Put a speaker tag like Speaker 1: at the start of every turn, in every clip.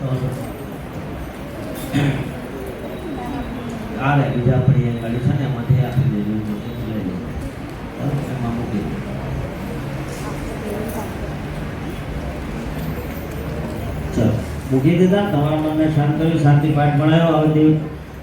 Speaker 1: ચલો, મૂકી દીધા, તમારા મનને શાંત કર્યું, શાંતિ પાઠ ભણાયો. હવે દેવ,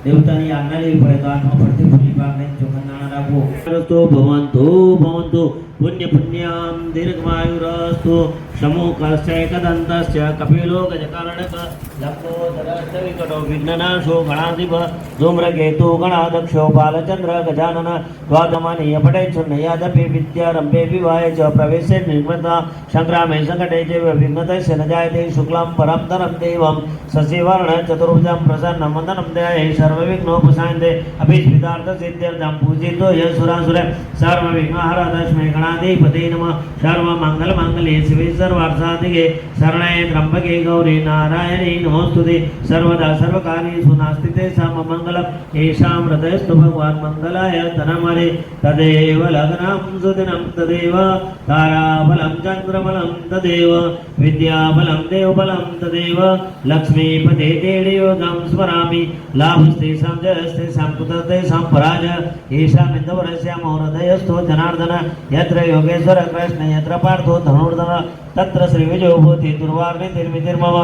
Speaker 1: દેવતાની આજ્ઞા લેવી પડે તો આત્મા ફરતી ફૂલી પાક નહીં ચોખા નાણાં રાખવો. રસ્તો ભવંતો ભવંતો, પુણ્ય પુણ્યામ દીર્ઘમાયુરસ્તુ સમૂકશ્ચૈકદંતશ્ચ કપિલો ગજકર્ણક લંબો ધરસ્તવિકટો વિઘ્નનાશો ગણાધિપ ધૂમ્રકેતુ ગણાદક્ષો બાલચંદ્ર ગજાનન દ્વાગમાનીય પટે છન્નયાદપે વિદ્યારંભે વિવાહે ચ પ્રવેશે નિર્મતા સંગ્રામે સંકટે ચ વિઘ્નતસ્ય ન જાયતે શુક્લાં પરમ ધરમ દેવમ સશિવર્ણ ચતુર્ભુજાં પ્રસન્ન વંદનમ દયાય સર્વવિઘ્નોપશાયન્તે અભિસ્મિતાર્થ સિદ્ધ્યર્થમ પૂજિતો યસુરાસુરે સર્વવિઘ્નહર તસ્મૈ ગણાધિપતે નમઃ સર્વમંગલમંગલે શિવે सर्वार्थाधिके शरणाय त्र्यम्बके गौरी नारायणी नमोस्तुते सर्वदा सर्वकार्येषु नास्ति तेषां मङ्गलम् येषां हृदयस्तु भगवान् मङ्गलाय धनमरे तदेव लग्नं सुदिनं तदेव ताराफलं चन्द्रफलं तदेव विद्याफलं देवफलं तदेव लक्ष्मीपते तेडयोगं स्मरामि लाभस्तेषां जयस्तेषां कुतः तेषां पराज येषामिन्दवरस्यामो हृदयस्थो जनार्दन यत्र योगेश्वर कृष्ण यत्र पार्थो धनुर्धन तत्र श्रीविजयो भूति दुर्वाग्निर्मितिर्मम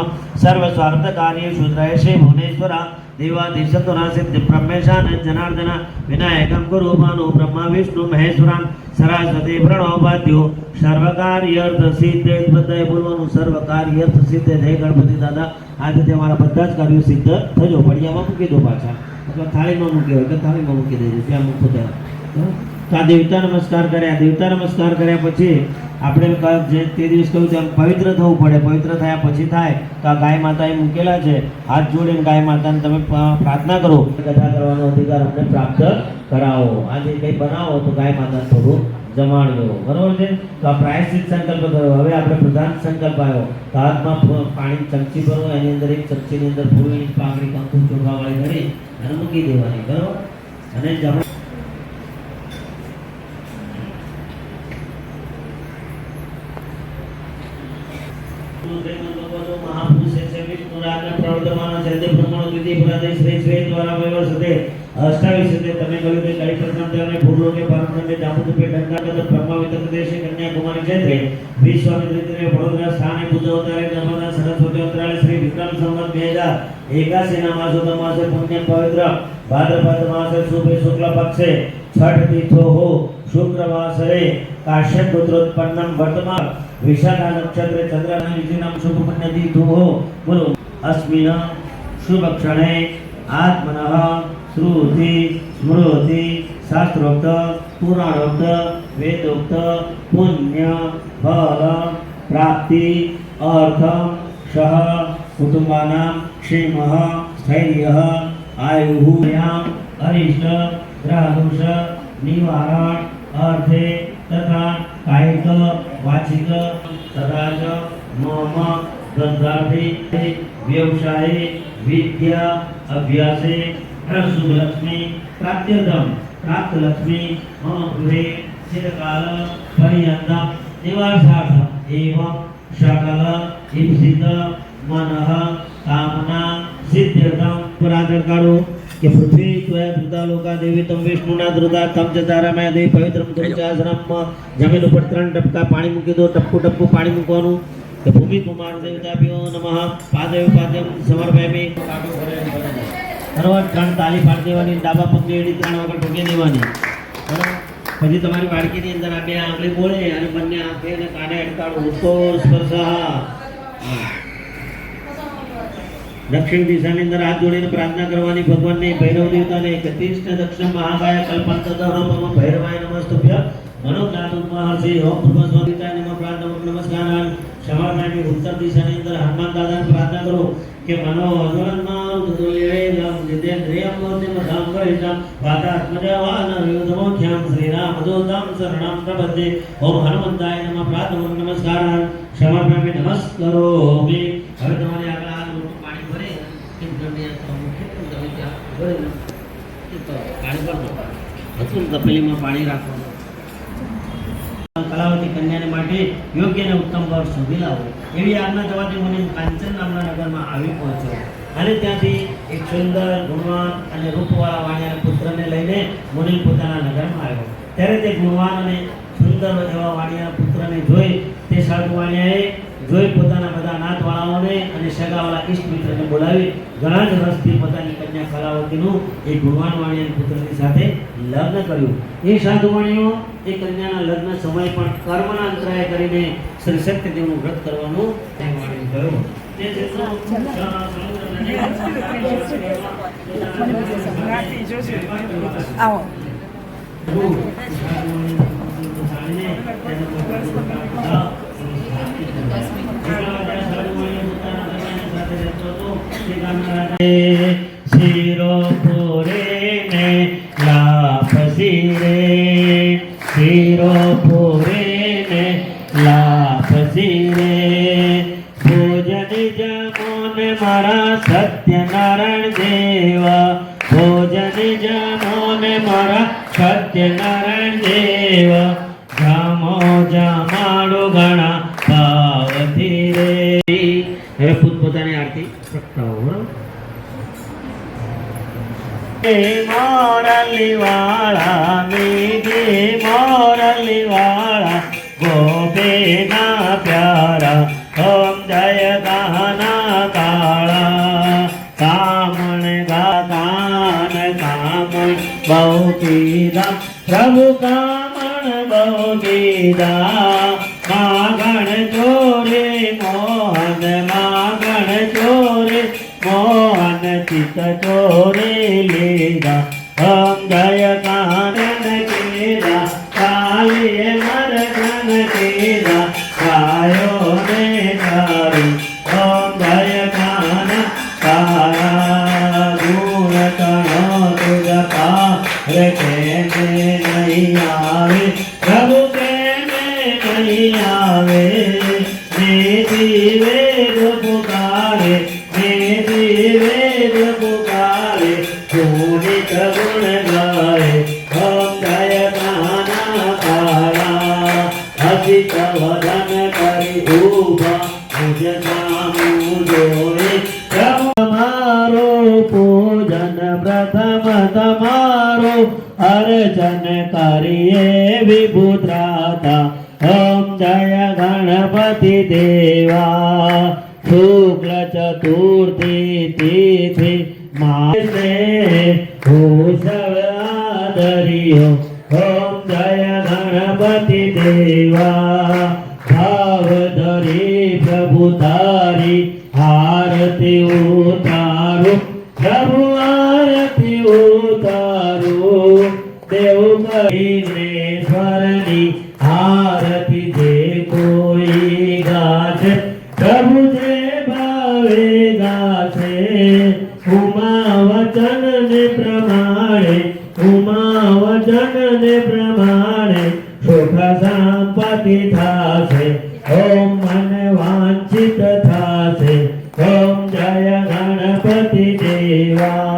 Speaker 1: सर्वस्वार्थकार्येषु त्रयश्री भुवनेश्वर देवाधीशतुना सिद्धि ब्रह्मेशान जनार्दन विनायकं गुरु भानु ब्रह्मा विष्णु महेश्वरान् સરસ્વતી પ્રણોપાદ્યો સર્વકાર્યર્થ સિદ્ધે બધાએ બોલવાનું સર્વકાર્યર્થ સિદ્ધે જય ગણપતિ દાદા આજે તમારા બધા જ કાર્યો સિદ્ધ થજો ફળિયામાં મૂકી દો પાછા અથવા થાળીમાં મૂકી હોય તો થાળીમાં મૂકી દેજો ત્યાં મૂકો ત્યાં બરાબર? તો આ દેવતા નમસ્કાર કર્યા દેવતા નમસ્કાર કર્યા પછી આપણે જે તે દિવસ કહ્યું તેમ પવિત્ર થવું પડે. પવિત્ર થયા પછી થાય તો આ ગાય માતા એ મૂકેલા છે. હાથ જોડીને ગાય માતાને તમે પ્રાર્થના કરો. કથા કરવાનો અધિકાર અમને પ્રાપ્ત કરાવો. આજે કંઈ બનાવો તો ગાય માતાને થોડું જમાડજો. બરોબર છે? તો આ પ્રાયશ્ચિત સંકલ્પ થયો. હવે આપણે પ્રધાન સંકલ્પ આવ્યો. હાથમાં પાણી ચમચી ભરો, એની અંદર એક ચમચીની અંદર ફૂલની પાકડી કંકુ ચોખા વાળી ભરી અને મૂકી દેવાની. બરોબર? અને જમા ના માસો તમાસે પુણ્ય પવિત્ર ભાદ્રપદ માસે શુભે શુક્લ પક્ષે છઠ તીર્થો હો, શુક્રવાસરે કાશ્યપ પુત્રોત્પન્નમ વર્તમાન વિશાખા નક્ષત્રે ચંદ્રના વિધિનામ શુભ પુણ્ય તીર્થો હો બોલો અસ્મિન શુભ ક્ષણે આત્મનઃ શ્રુતિ સ્મૃતિ શાસ્ત્રોક્ત પુરાણોક્ત વેદોક્ત પુણ્ય ફલ પ્રાપ્તિ અર્થમ સહ કુટુંબાનામ ક્ષેમ સ્થૈર્ય આયુ યામ અરિષ્ટ ગ્રહદોષ નિવારણ અર્થે તથા કાયિક, વાચિક ચ મમ ધંધાર્થે વ્યવસાયે, વિદ્યા, અભ્યાસે શુભ લક્ષ્મી પ્રાપ્ત્યર્થમ પ્રાપ્ત લક્ષ્મી મમ ગૃહે ચિરકાલ પર્યંતમ નિવાસાર્થમ એવં સકલ ઈપ્સિત મનઃ, કામના, સિદ્ધ્યર્થમ પુરાતન કાળો કે પૃથ્વી ત્વયા ધૃતા દેવી તમ વિષ્ણુના ધૃતા તમ ચ દેવી પવિત્રમ તુમ જમીન ઉપર ત્રણ ટપકા પાણી મૂકી દો ટપકું ટપકું પાણી મૂકવાનું. કે ભૂમિ કુમાર દેવતાભ્યો નમઃ. પાદવ પાદ્યમ સમર્પયામિ. બરાબર ત્રણ તાલી પાડી દેવાની ડાબા પગની એડી ત્રણ વખત ઠોકી દેવાની. બરાબર? પછી તમારી બાળકીની અંદર આ બે આંગળી બોળે અને બંને આંખે અને કાને અટકાળો. ઉઠો સ્પર્શ. દક્ષિણ દિશાની અંદર હાથ જોડીને પ્રાર્થના કરવાની ભગવાનને ભૈરવ દેવતાને કતિષ્ઠ દક્ષિણ મહાકાય કલ્પંત ધર્મ ભૈરવાય નમસ્તુભ્ય. મનોજ્ઞાતુ મહર્ષિ ઓમ ભૂર્ભ નમઃ પ્રાર્થના નમસ્કાર સવારની ઉત્તર દિશાની અંદર હનુમાન દાદાને પ્રાર્થના કરો કે મનો અજવનમાં ઉદુલેયમ જીતેન્દ્રિયમ મોતિમ ધામ ગરિતમ વાતાત્મજવાન યુધમોખ્યામ શ્રીરામ દૂતમ શરણામ પ્રપદ્યે. ઓમ હનુમંતાય નમઃ પ્રાર્થના નમસ્કાર સમર્પયામિ નમસ્કરોમિ હવે તમારે આગળ કલાવતી કન્યાને માટે યોગ્ય અને ઉત્તમ ભાવ શોધી લાવો. એવી આજ્ઞા થવાથી મને કાંચન નામના નગરમાં આવી પહોંચ્યો અને ત્યાંથી એક સુંદર, ગુણવાન અને રૂપવાળા વાણિયાના પુત્રને લઈને મુનિલ પોતાના નગરમાં આવ્યો. ત્યારે તે ગુણવાન અને સુંદર એવા વાણિયાના પુત્રને જોઈ તે સાધુ વાણિયાએ જોઈ પોતાના બધા નાતવાળાઓને અને સગાવાળા ઈષ્ટ મિત્રને બોલાવી ઘણા જ રસથી પોતાની કન્યા કલાવતીનું એ ગુણવાન વાણિયાના પુત્રની સાથે લગ્ન કર્યું. એ સાધુ વાણીઓ એ કન્યાના લગ્ન સમય પણ કર્મના અંતરાય કરીને શ્રી શક્તિદેવનું વ્રત કરવાનું તે વાણી કર્યું
Speaker 2: આવો.
Speaker 1: શિરો પૂરે ને લાપસી રે શિરો પૂરે ને લાપસી રે ભોજન જમોન મારા સત્યનારાયણ દેવા ભોજન જમોન મારા સત્યનારાયણ દેવા હવે પોત પોતાની આરતી બરાબર? હે મોરલી વાળા મીઠે મોરલી વાળા ગોપે ના પ્યારા, ઓમ જય ગાના કાળા. કામણ ગા કાન કામણ બહુ કીધા પ્રભુ કામણ બહુ કીધા માગણ ચોરે મોહન મોહન ચિત ચોરે લીધા ઓમ વેદ પુકારે ગુણિત ગુણ ગાય ઓમ જય કાના કાળા અસિત વદન કરી ઊભા મુજ દેવા શુક્લ ચતુર્થી તિથિ માને ભૂષવ આદર્યો ઓમ જય ગણપતિ દેવા. ભાવ ધરી પ્રભુ તારી આરતી ઉતારો. પ્રભુ આરતી ઉતારો. દેવ વિઘ્નેશ્વરની આરતી જે સંપતિ થાશે. ઓમ મન વાંછિત થાશે. ઓમ જય ગણપતિ દેવા.